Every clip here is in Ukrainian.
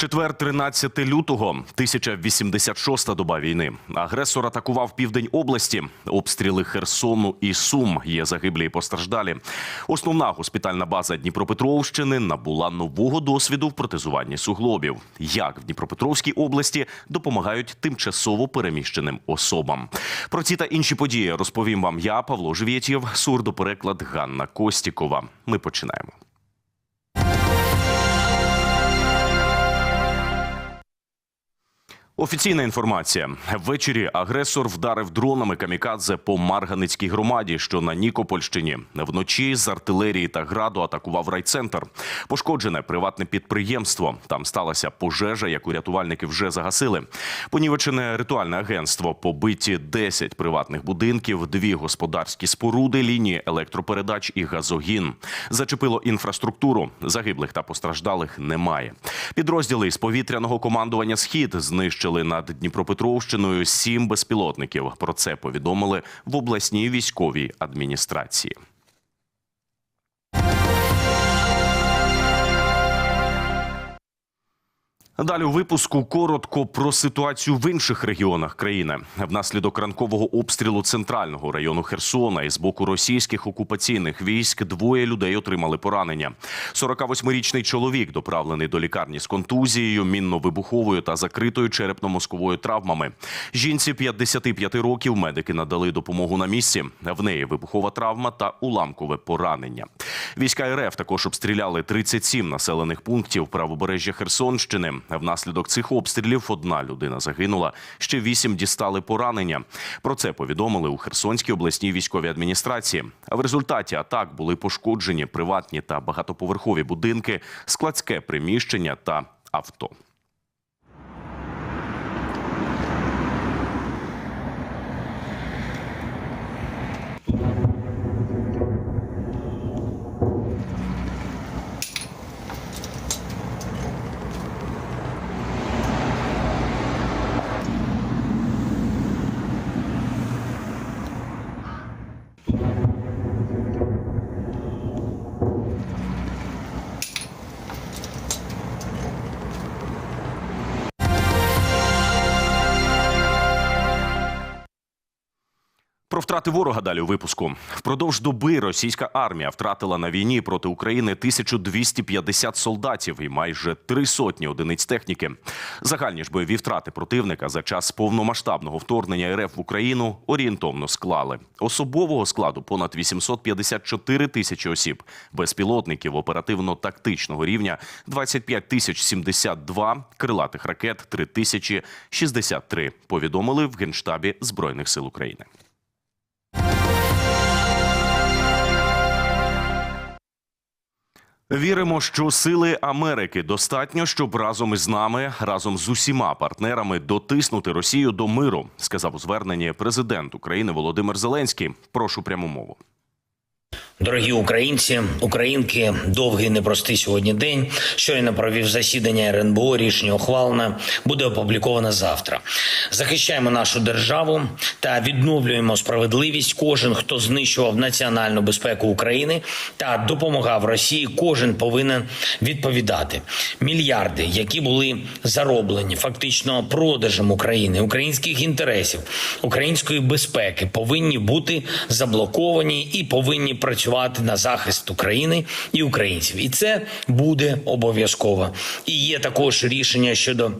Четвер, 13 лютого, 1086 доба війни. Агресор атакував південь області. Обстріли Херсону і Сум. Є загиблі і постраждалі. Основна госпітальна база Дніпропетровщини набула нового досвіду в протезуванні суглобів. Як в Дніпропетровській області допомагають тимчасово переміщеним особам. Про ці та інші події розповім вам я, Павло Живєтєв, сурдопереклад Ганна Костікова. Ми починаємо. Офіційна інформація. Ввечері агресор вдарив дронами камікадзе по Марганицькій громаді, що на Нікопольщині. Вночі з артилерії та граду атакував райцентр. Пошкоджене приватне підприємство. Там сталася пожежа, яку рятувальники вже загасили. Понівечене ритуальне агентство. Побиті 10 приватних будинків, дві господарські споруди, лінії електропередач і газогін. Зачепило інфраструктуру. Загиблих та постраждалих немає. Підрозділи із повітряного командування Схід знищили над Дніпропетровщиною сім безпілотників. Про це повідомили в обласній військовій адміністрації. Далі у випуску коротко про ситуацію в інших регіонах країни. Внаслідок ранкового обстрілу центрального району Херсона і з боку російських окупаційних військ двоє людей отримали поранення. 48-річний чоловік доправлений до лікарні з контузією, мінно-вибуховою та закритою черепно-мозковою травмами. Жінці 55 років медики надали допомогу на місці. В неї вибухова травма та уламкове поранення. Війська РФ також обстріляли 37 населених пунктів правобережжя Херсонщини. Внаслідок цих обстрілів одна людина загинула, ще вісім дістали поранення. Про це повідомили у Херсонській обласній військовій адміністрації. А в результаті атак були пошкоджені приватні та багатоповерхові будинки, складське приміщення та авто. Про втрати ворога далі у випуску. Впродовж доби російська армія втратила на війні проти України 1250 солдатів і майже три сотні одиниць техніки. Загальні ж бойові втрати противника за час повномасштабного вторгнення РФ в Україну орієнтовно склали. Особового складу понад 854 тисячі осіб, безпілотників оперативно-тактичного рівня 25 тисяч 72, крилатих ракет 3063, повідомили в Генштабі Збройних сил України. Віримо, що сили Америки достатньо, щоб разом із нами, разом з усіма партнерами, дотиснути Росію до миру, сказав у зверненні президент України Володимир Зеленський. Прошу пряму мову. Дорогі українці, українки, довгий непростий сьогодні день. Щойно провів засідання РНБО. Рішення ухвалене буде опубліковане завтра. Захищаємо нашу державу та відновлюємо справедливість. Кожен, хто знищував національну безпеку України та допомагав Росії, кожен повинен відповідати. Мільярди, які були зароблені фактично продажем України, українських інтересів, української безпеки, повинні бути заблоковані і повинні працювати на захист України і українців, і це буде обов'язково. І є також рішення щодо.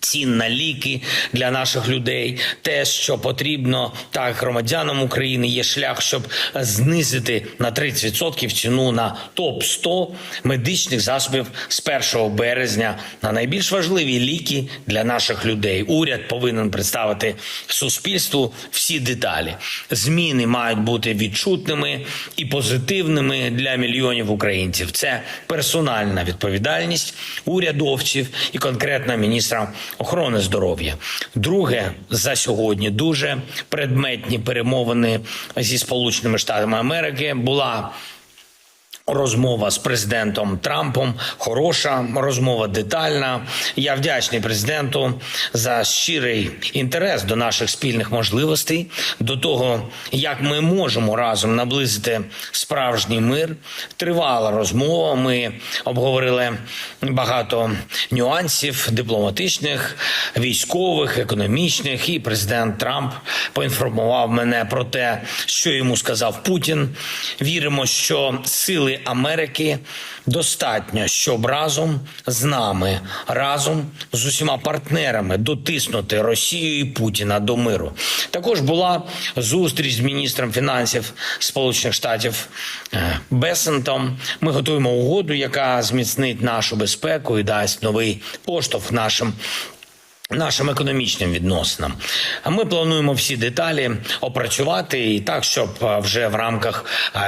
Цін на ліки для наших людей, те, що потрібно так громадянам України, є шлях, щоб знизити на 30% ціну на топ 100 медичних засобів з 1 березня на найбільш важливі ліки для наших людей. Уряд повинен представити суспільству всі деталі. Зміни мають бути відчутними і позитивними для мільйонів українців. Це персональна відповідальність урядовців і конкретно міністра охорони здоров'я. Друге за сьогодні дуже предметні перемовини зі Сполученими Штатами Америки була Розмова з президентом Трампом хороша розмова, детальна. Я вдячний президенту за щирий інтерес до наших спільних можливостей, до того, як ми можемо разом наблизити справжній мир. Тривала розмова. Ми обговорили багато нюансів дипломатичних, військових, економічних. І президент Трамп поінформував мене про те, що йому сказав Путін. Віримо, що сили Америки достатньо, щоб разом з нами, разом з усіма партнерами дотиснути Росію і Путіна до миру. Також була зустріч з міністром фінансів Сполучених Штатів е, Бесентом. Ми готуємо угоду, яка зміцнить нашу безпеку і дасть новий поштовх нашим нашим економічним відносинам. Ми плануємо всі деталі опрацювати і так, щоб вже в рамках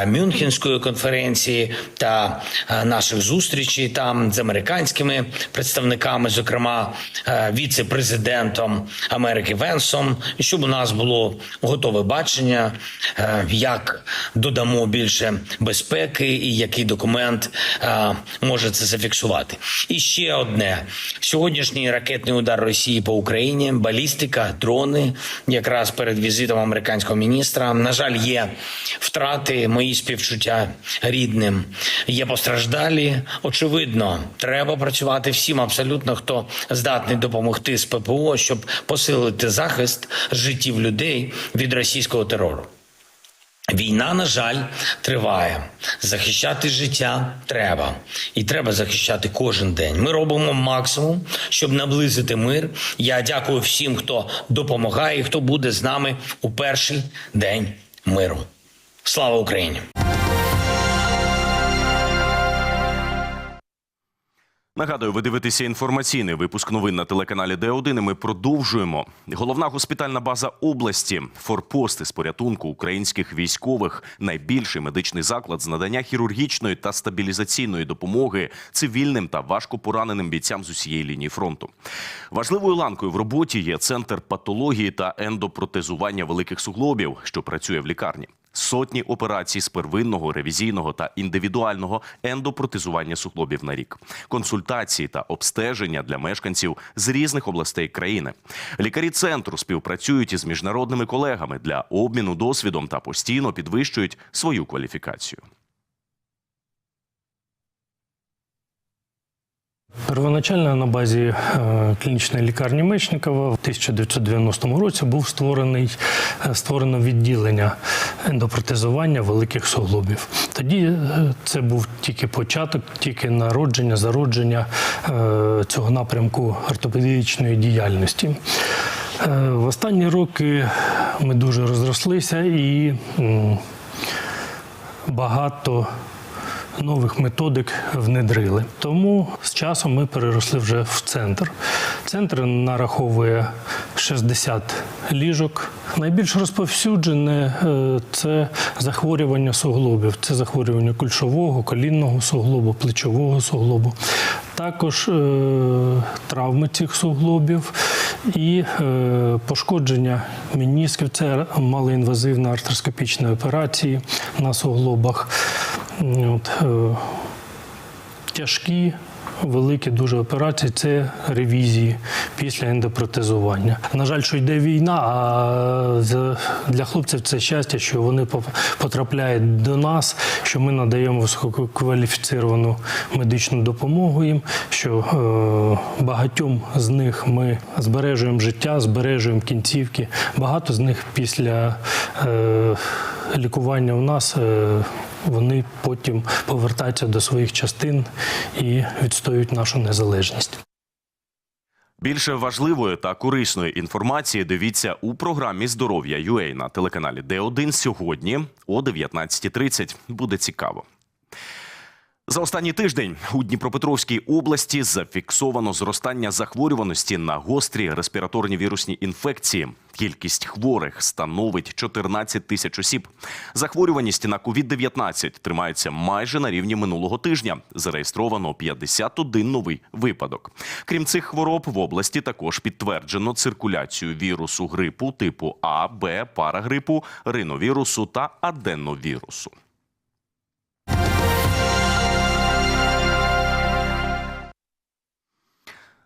Мюнхенської конференції та наших зустрічей там з американськими представниками, зокрема віце-президентом Америки Венсом, щоб у нас було готове бачення, як додамо більше безпеки і який документ може це зафіксувати. І ще одне сьогоднішній ракетний удар Росії по Україні, балістика, дрони, якраз перед візитом американського міністра. На жаль, є втрати, мої співчуття рідним. Є постраждалі. Очевидно, треба працювати всім абсолютно, хто здатний допомогти з ППО, щоб посилити захист життів людей від російського терору. Війна, на жаль, триває. Захищати життя треба, і треба захищати кожен день. Ми робимо максимум, щоб наблизити мир. Я дякую всім, хто допомагає і хто буде з нами у перший день миру. Слава Україні! Нагадую, ви дивитеся інформаційний випуск новин на телеканалі Д1. і Ми продовжуємо. Головна госпітальна база області, форпости з порятунку українських військових, найбільший медичний заклад з надання хірургічної та стабілізаційної допомоги цивільним та важко пораненим бійцям з усієї лінії фронту. Важливою ланкою в роботі є центр патології та ендопротезування великих суглобів, що працює в лікарні. Сотні операцій з первинного, ревізійного та індивідуального ендопротезування суглобів на рік, консультації та обстеження для мешканців з різних областей країни. Лікарі центру співпрацюють із міжнародними колегами для обміну досвідом та постійно підвищують свою кваліфікацію. Первоначально на базі е, клінічної лікарні Мечникова в 1990 році був створений е, створено відділення ендопротезування великих суглобів. Тоді е, це був тільки початок, тільки народження, зародження цього напрямку ортопедичної діяльності. В останні роки ми дуже розрослися і багато нових методик внедрили. Тому з часом ми переросли вже в центр. Центр нараховує 60 ліжок. Найбільш розповсюджене е, це захворювання суглобів. Це захворювання кульшового, колінного суглобу, плечового суглобу. Також е, травми цих суглобів і е, пошкодження мінісків. Це малоінвазивні артроскопічні операції на суглобах. От, е, тяжкі. Великі дуже операції це ревізії після ендопротезування. На жаль, що йде війна, а для хлопців це щастя, що вони потрапляють до нас, що ми надаємо висококваліфіціровану медичну допомогу їм, що е, багатьом з них ми збережуємо життя, збережуємо кінцівки. Багато з них після е, лікування у нас. Е, вони потім повертаються до своїх частин і відстоюють нашу незалежність. Більше важливої та корисної інформації дивіться у програмі Здоров'я UA на телеканалі Д1 сьогодні о 19.30. Буде цікаво. За останній тиждень у Дніпропетровській області зафіксовано зростання захворюваності на гострі респіраторні вірусні інфекції. Кількість хворих становить 14 тисяч осіб. Захворюваність на COVID-19 тримається майже на рівні минулого тижня. Зареєстровано 51 новий випадок. Крім цих хвороб, в області також підтверджено циркуляцію вірусу грипу типу А, Б, парагрипу, риновірусу та аденовірусу.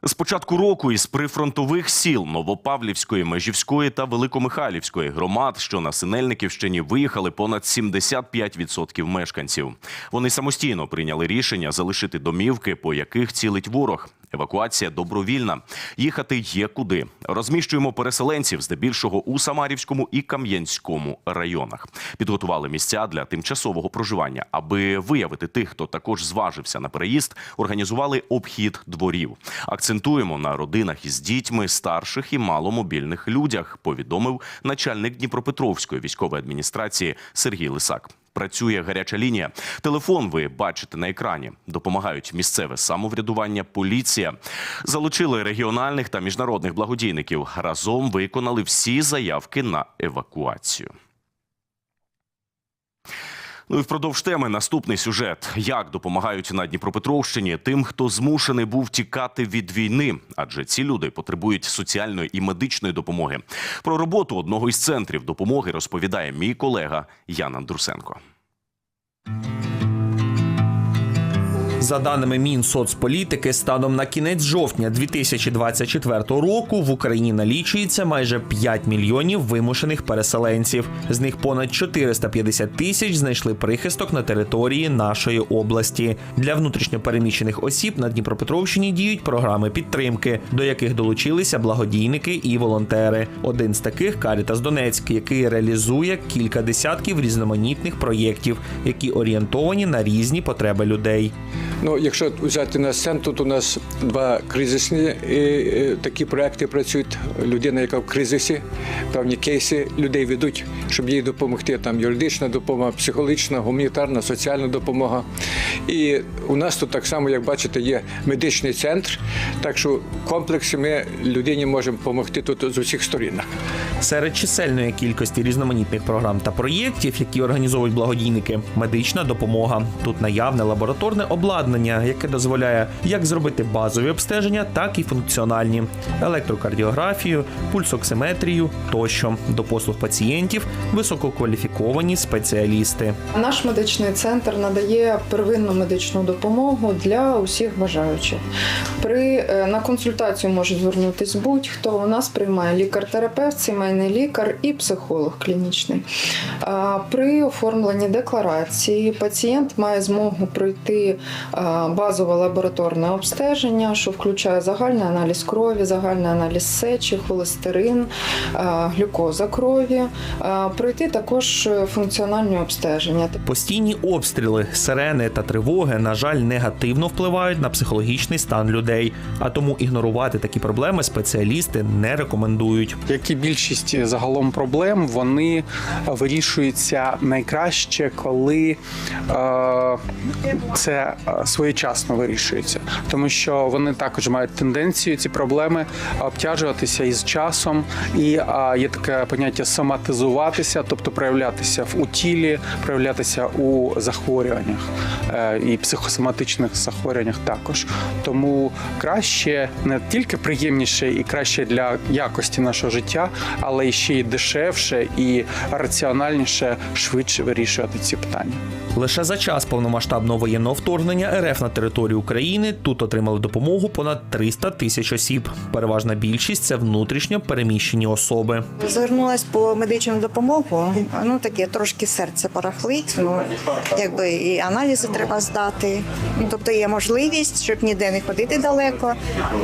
З початку року із прифронтових сіл Новопавлівської, Межівської та Великомихайлівської громад, що на Синельниківщині виїхали понад 75% мешканців. Вони самостійно прийняли рішення залишити домівки, по яких цілить ворог. Евакуація добровільна. Їхати є куди. Розміщуємо переселенців здебільшого у Самарівському і Кам'янському районах. Підготували місця для тимчасового проживання. Аби виявити тих, хто також зважився на переїзд, організували обхід дворів. Акцентуємо на родинах із дітьми, старших і маломобільних людях. Повідомив начальник Дніпропетровської військової адміністрації Сергій Лисак. Працює гаряча лінія. Телефон ви бачите на екрані. Допомагають місцеве самоврядування, поліція. Залучили регіональних та міжнародних благодійників. Разом виконали всі заявки на евакуацію. Ну і впродовж теми наступний сюжет: як допомагають на Дніпропетровщині тим, хто змушений був тікати від війни, адже ці люди потребують соціальної і медичної допомоги. Про роботу одного із центрів допомоги розповідає мій колега Ян Андрусенко. За даними Мінсоцполітики, станом на кінець жовтня 2024 року в Україні налічується майже 5 мільйонів вимушених переселенців. З них понад 450 тисяч знайшли прихисток на території нашої області. Для внутрішньопереміщених осіб на Дніпропетровщині діють програми підтримки, до яких долучилися благодійники і волонтери. Один з таких Карітас Донецьк, який реалізує кілька десятків різноманітних проєктів, які орієнтовані на різні потреби людей. Ну, якщо взяти на сцену, тут у нас два кризисні е, е, такі проекти працюють. Людина, яка в кризисі, певні кейси людей ведуть, щоб їй допомогти. Там юридична допомога, психологічна, гуманітарна, соціальна допомога. І у нас тут так само, як бачите, є медичний центр. Так що в комплексі ми людині можемо допомогти тут з усіх сторін. Серед чисельної кількості різноманітних програм та проєктів, які організовують благодійники, медична допомога. Тут наявне лабораторне обладнання, яке дозволяє як зробити базові обстеження, так і функціональні, електрокардіографію, пульсоксиметрію тощо до послуг пацієнтів висококваліфіковані спеціалісти. Наш медичний центр надає первинну медичну допомогу для усіх бажаючих. При е, на консультацію може звернутися будь-хто. У нас приймає лікар-терапевт, сімейний лікар і психолог клінічний. При оформленні декларації пацієнт має змогу пройти базове лабораторне обстеження, що включає загальний аналіз крові, загальний аналіз сечі, холестерин, глюкоза крові, пройти також функціональні обстеження. Постійні обстріли, сирени та тривоги, на жаль, негативно впливають на психологічний стан людей. А тому ігнорувати такі проблеми спеціалісти не рекомендують. як і більшість загалом проблем, вони вирішуються найкраще, коли е, це е, своєчасно вирішується, тому що вони також мають тенденцію ці проблеми обтяжуватися із часом, і є таке поняття соматизуватися, тобто проявлятися в тілі, проявлятися у захворюваннях е, і психосоматичних захворюваннях також. Тому краще не тільки приємніше і краще для якості нашого життя, але ще й дешевше і раціональніше швидше вирішувати ці питання. Лише за час повномасштабного воєнного вторгнення РФ на територію України тут отримали допомогу понад 300 тисяч осіб. Переважна більшість це внутрішньо переміщені особи. Звернулась по медичну допомогу. Ну таке трошки серце порахлить. Ну якби і аналізи треба здати. Ну тобто є можливість, щоб ніде не ходити далеко.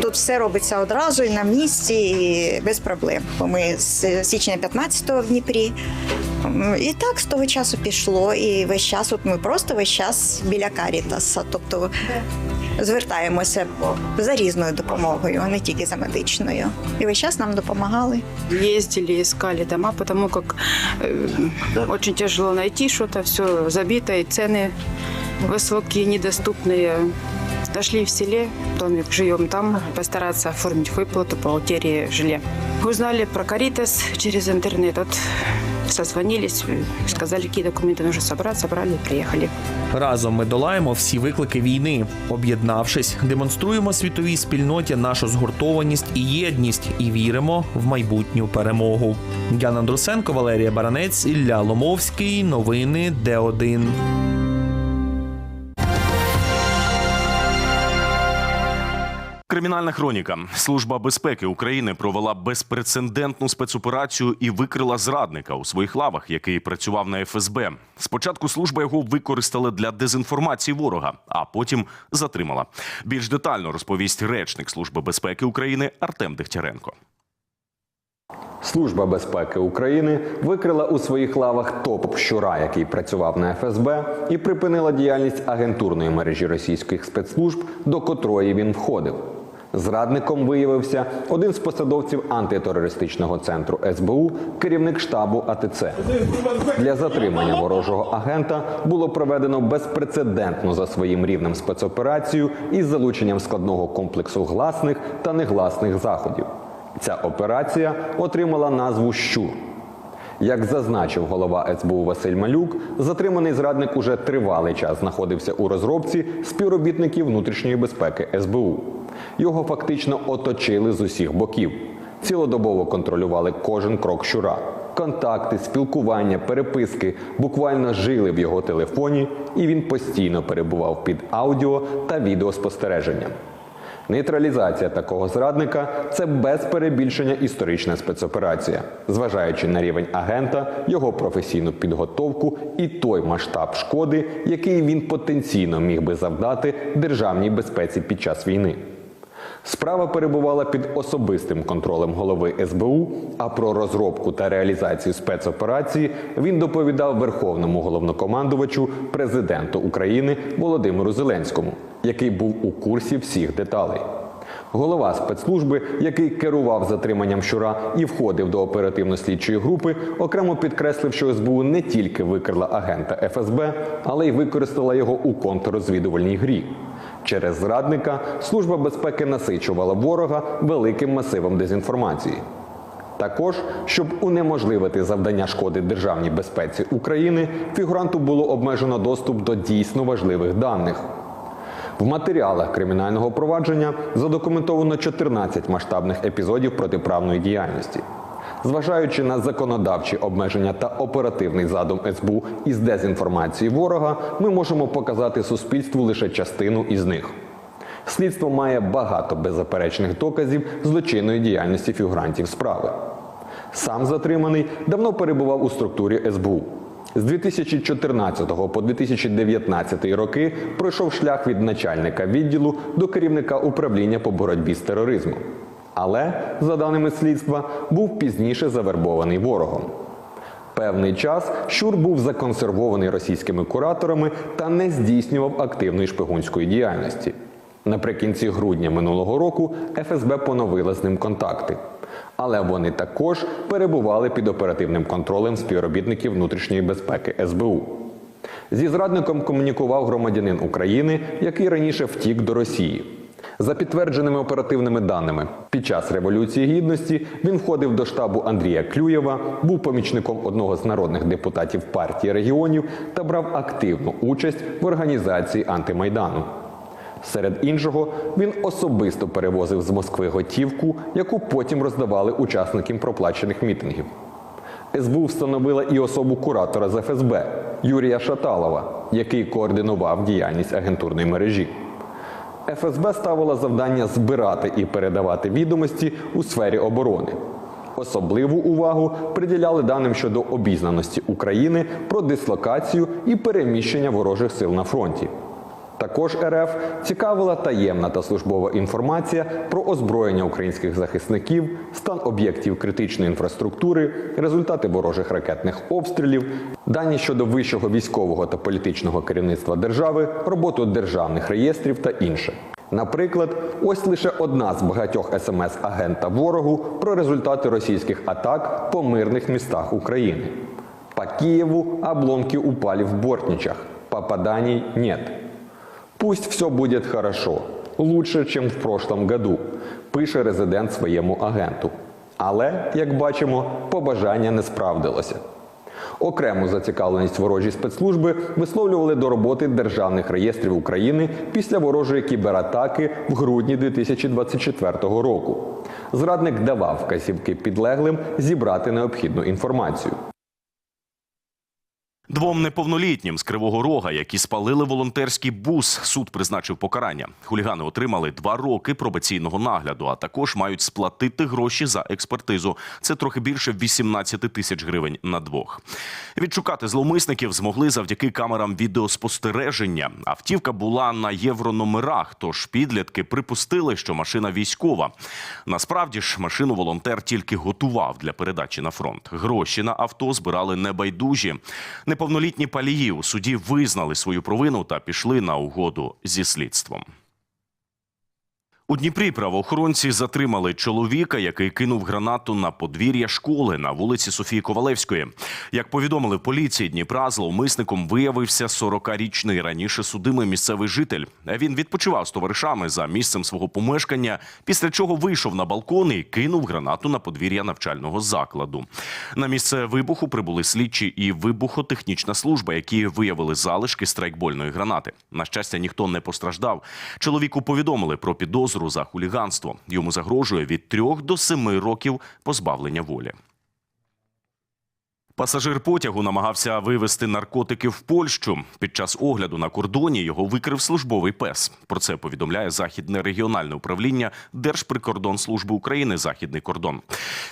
Тут все робиться одразу і на місці, і без проблем. Бо ми з січня 15-го в Дніпрі. М, І так з того часу пішло. І весь час, от ми просто весь час біля Карітаса. Тобто звертаємося за різною допомогою, а не тільки за медичною. І весь час нам допомагали. ездили, искали дома, потому как э, очень тяжело найти что-то, все забито, и цены высокие, недоступные. Нашли в селе, домик, живем там, постараться оформить выплату по утере жилья. Узнали про Каритас через интернет, вот созвонились, сказали, які документи нужно собрати, собрали, приїхали Разом ми долаємо всі виклики війни. Об'єднавшись, демонструємо світовій спільноті нашу згуртованість і єдність і віримо в майбутню перемогу. Ян Андрусенко, Валерія Баранець, Ілля Ломовський. Новини Д1. Кримінальна хроніка. Служба безпеки України провела безпрецедентну спецоперацію і викрила зрадника у своїх лавах, який працював на ФСБ. Спочатку служба його використала для дезінформації ворога, а потім затримала. Більш детально розповість речник Служби безпеки України Артем Дегтяренко. Служба безпеки України викрила у своїх лавах топ щура, який працював на ФСБ, і припинила діяльність агентурної мережі російських спецслужб, до котрої він входив. Зрадником виявився один з посадовців антитерористичного центру СБУ, керівник штабу АТЦ. Для затримання ворожого агента було проведено безпрецедентну за своїм рівнем спецоперацію із залученням складного комплексу гласних та негласних заходів. Ця операція отримала назву Щур. Як зазначив голова СБУ Василь Малюк, затриманий зрадник уже тривалий час знаходився у розробці співробітників внутрішньої безпеки СБУ. Його фактично оточили з усіх боків. Цілодобово контролювали кожен крок щура. Контакти, спілкування, переписки буквально жили в його телефоні, і він постійно перебував під аудіо та відеоспостереженням. Нейтралізація такого зрадника це без перебільшення історична спецоперація, зважаючи на рівень агента, його професійну підготовку і той масштаб шкоди, який він потенційно міг би завдати державній безпеці під час війни. Справа перебувала під особистим контролем голови СБУ. А про розробку та реалізацію спецоперації він доповідав верховному головнокомандувачу президенту України Володимиру Зеленському, який був у курсі всіх деталей. Голова спецслужби, який керував затриманням щура і входив до оперативно-слідчої групи, окремо підкреслив, що СБУ не тільки викрила агента ФСБ, але й використала його у контррозвідувальній грі. Через зрадника служба безпеки насичувала ворога великим масивом дезінформації. Також, щоб унеможливити завдання шкоди державній безпеці України, фігуранту було обмежено доступ до дійсно важливих даних. В матеріалах кримінального провадження задокументовано 14 масштабних епізодів протиправної діяльності. Зважаючи на законодавчі обмеження та оперативний задум СБУ із дезінформації ворога, ми можемо показати суспільству лише частину із них. Слідство має багато беззаперечних доказів злочинної діяльності фігурантів справи. Сам затриманий давно перебував у структурі СБУ. З 2014 по 2019 роки пройшов шлях від начальника відділу до керівника управління по боротьбі з тероризмом. Але, за даними слідства, був пізніше завербований ворогом. Певний час Щур був законсервований російськими кураторами та не здійснював активної шпигунської діяльності. Наприкінці грудня минулого року ФСБ поновила з ним контакти. Але вони також перебували під оперативним контролем співробітників внутрішньої безпеки СБУ. Зі зрадником комунікував громадянин України, який раніше втік до Росії. За підтвердженими оперативними даними, під час Революції Гідності він входив до штабу Андрія Клюєва, був помічником одного з народних депутатів партії регіонів та брав активну участь в організації антимайдану. Серед іншого, він особисто перевозив з Москви готівку, яку потім роздавали учасникам проплачених мітингів. СБУ встановила і особу куратора з ФСБ Юрія Шаталова, який координував діяльність агентурної мережі. ФСБ ставила завдання збирати і передавати відомості у сфері оборони. Особливу увагу приділяли даним щодо обізнаності України про дислокацію і переміщення ворожих сил на фронті. Також РФ цікавила таємна та службова інформація про озброєння українських захисників, стан об'єктів критичної інфраструктури, результати ворожих ракетних обстрілів, дані щодо вищого військового та політичного керівництва держави, роботу державних реєстрів та інше. Наприклад, ось лише одна з багатьох смс агента ворогу про результати російських атак по мирних містах України. По Киеву обломки упали в Бортничах, попаданий нет. Пусть все будет хорошо, лучше, чем в прошлом году, пише резидент своєму агенту. Але, як бачимо, побажання не справдилося. Окрему зацікавленість ворожі спецслужби висловлювали до роботи державних реєстрів України після ворожої кібератаки в грудні 2024 року. Зрадник давав вказівки підлеглим зібрати необхідну інформацію. Двом неповнолітнім з Кривого Рога, які спалили волонтерський бус, суд призначив покарання. Хулігани отримали два роки пробаційного нагляду, а також мають сплатити гроші за експертизу. Це трохи більше 18 тисяч гривень на двох. Відшукати зловмисників змогли завдяки камерам відеоспостереження. Автівка була на єврономерах, тож підлітки припустили, що машина військова. Насправді ж машину волонтер тільки готував для передачі на фронт. Гроші на авто збирали небайдужі. Неповнолітні палії у суді визнали свою провину та пішли на угоду зі слідством. У Дніпрі правоохоронці затримали чоловіка, який кинув гранату на подвір'я школи на вулиці Софії Ковалевської. Як повідомили в поліції Дніпра, зловмисником виявився 40-річний раніше судимий місцевий житель. Він відпочивав з товаришами за місцем свого помешкання, після чого вийшов на балкон і кинув гранату на подвір'я навчального закладу. На місце вибуху прибули слідчі і вибухотехнічна служба, які виявили залишки страйкбольної гранати. На щастя, ніхто не постраждав. Чоловіку повідомили про підозру за хуліганство. Йому загрожує від трьох до семи років позбавлення волі. Пасажир потягу намагався вивезти наркотики в Польщу. Під час огляду на кордоні його викрив службовий пес. Про це повідомляє західне регіональне управління Держприкордонслужби України Західний кордон.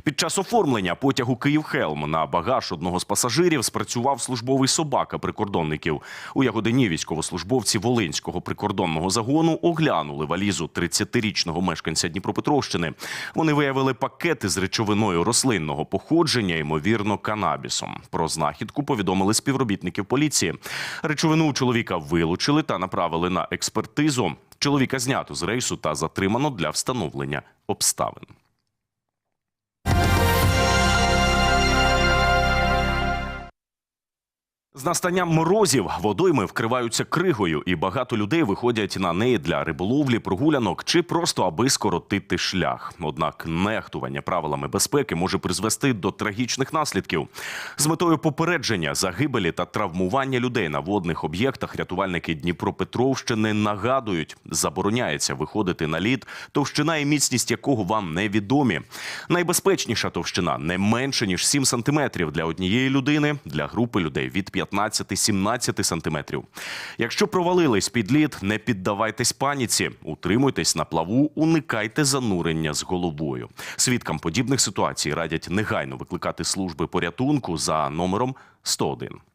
Під час оформлення потягу Київ-Хелм на багаж одного з пасажирів спрацював службовий собака прикордонників. У Ягодині військовослужбовці Волинського прикордонного загону оглянули валізу 30-річного мешканця Дніпропетровщини. Вони виявили пакети з речовиною рослинного походження, ймовірно, канабісом. Про знахідку повідомили співробітників поліції. Речовину у чоловіка вилучили та направили на експертизу. Чоловіка знято з рейсу та затримано для встановлення обставин. З настанням морозів водойми вкриваються кригою, і багато людей виходять на неї для риболовлі, прогулянок чи просто аби скоротити шлях. Однак нехтування правилами безпеки може призвести до трагічних наслідків. З метою попередження загибелі та травмування людей на водних об'єктах рятувальники Дніпропетровщини нагадують, забороняється виходити на лід, товщина і міцність якого вам невідомі. Найбезпечніша товщина не менше ніж 7 сантиметрів для однієї людини, для групи людей від 15-17 сантиметрів. Якщо провалились під лід, не піддавайтесь паніці, утримуйтесь на плаву, уникайте занурення з головою. Свідкам подібних ситуацій радять негайно викликати служби порятунку за номером 101.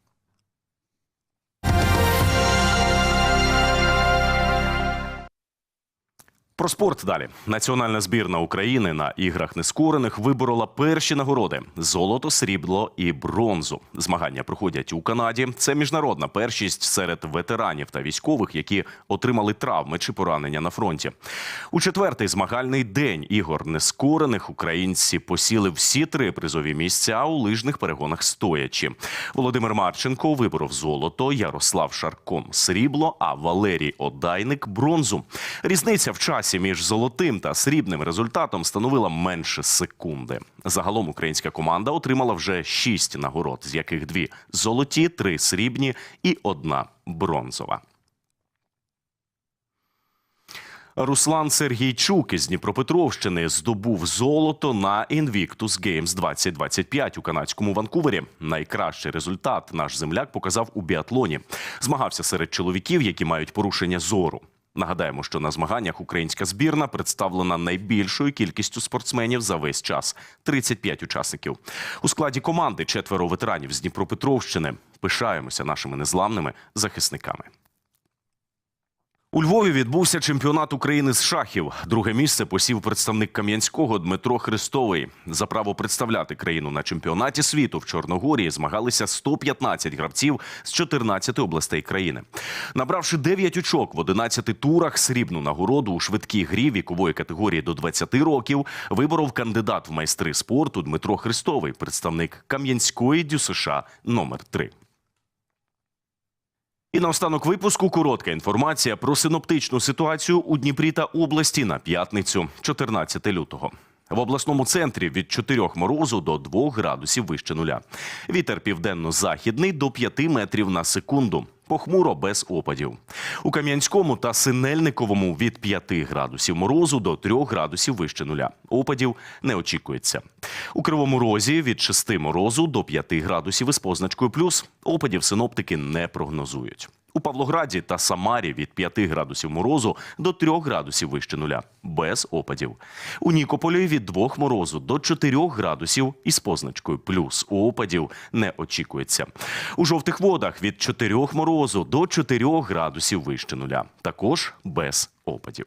Про спорт далі. Національна збірна України на іграх нескорених виборола перші нагороди: золото, срібло і бронзу. Змагання проходять у Канаді. Це міжнародна першість серед ветеранів та військових, які отримали травми чи поранення на фронті. У четвертий змагальний день ігор нескорених українці посіли всі три призові місця у лижних перегонах стоячи. Володимир Марченко виборов золото, Ярослав Шарком срібло, а Валерій Одайник бронзу. Різниця в часі між золотим та срібним результатом становила менше секунди. Загалом українська команда отримала вже шість нагород, з яких дві золоті, три срібні і одна бронзова. Руслан Сергійчук із Дніпропетровщини здобув золото на Invictus Games 2025 у канадському Ванкувері. Найкращий результат наш земляк показав у біатлоні. Змагався серед чоловіків, які мають порушення зору. Нагадаємо, що на змаганнях українська збірна представлена найбільшою кількістю спортсменів за весь час 35 учасників. У складі команди четверо ветеранів з Дніпропетровщини. Пишаємося нашими незламними захисниками. У Львові відбувся чемпіонат України з шахів. Друге місце посів представник Кам'янського Дмитро Христовий. За право представляти країну на чемпіонаті світу в Чорногорії змагалися 115 гравців з 14 областей країни. Набравши 9 очок в 11 турах, срібну нагороду у швидкій грі вікової категорії до 20 років виборов кандидат в майстри спорту Дмитро Христовий, представник Кам'янської ДЮСШ номер 3 і на останок випуску коротка інформація про синоптичну ситуацію у Дніпрі та області на п'ятницю, 14 лютого. В обласному центрі від 4 морозу до 2 градусів вище нуля. Вітер південно-західний до 5 метрів на секунду. Похмуро без опадів. У Кам'янському та Синельниковому від 5 градусів морозу до 3 градусів вище нуля. Опадів не очікується. У Кривому Розі від 6 морозу до 5 градусів із позначкою плюс. Опадів синоптики не прогнозують. У Павлограді та Самарі від 5 градусів морозу до 3 градусів вище нуля, без опадів. У Нікополі від 2 морозу до 4 градусів із позначкою плюс. Опадів не очікується. У жовтих водах від 4 морозу до 4 градусів вище нуля, також без опадів.